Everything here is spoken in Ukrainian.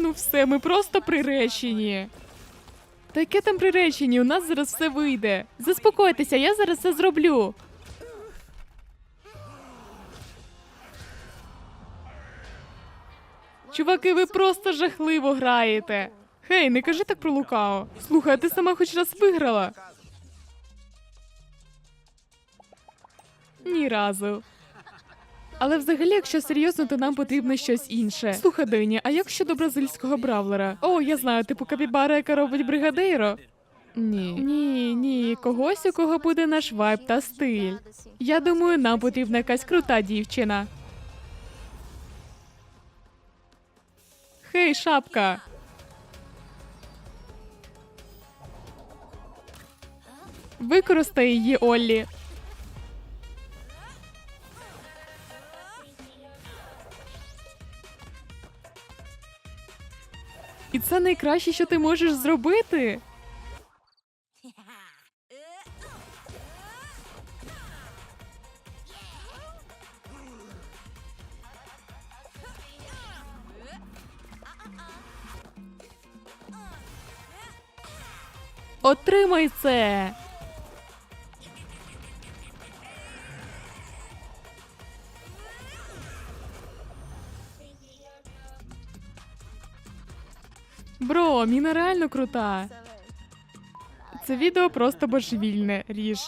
Ну все, ми просто приречені. Та яке там приречені? У нас зараз все вийде. Заспокойтеся, я зараз це зроблю. Чуваки, ви просто жахливо граєте. Гей, не кажи так про Лукао. Слухай, а ти сама хоч раз виграла. Ні разу. Але взагалі, якщо серйозно, то нам потрібно щось інше. Слухай, Дені, а як щодо бразильського бравлера? О, я знаю, типу капібара, яка робить бригадейро. Ні. Ні, ні, когось, у кого буде наш вайб та стиль. Я думаю, нам потрібна якась крута дівчина. Хей, шапка. Використай її, Оллі. І це найкраще, що ти можеш зробити. Отримай це. Бро, міна реально крута. Це відео просто божевільне, ріж.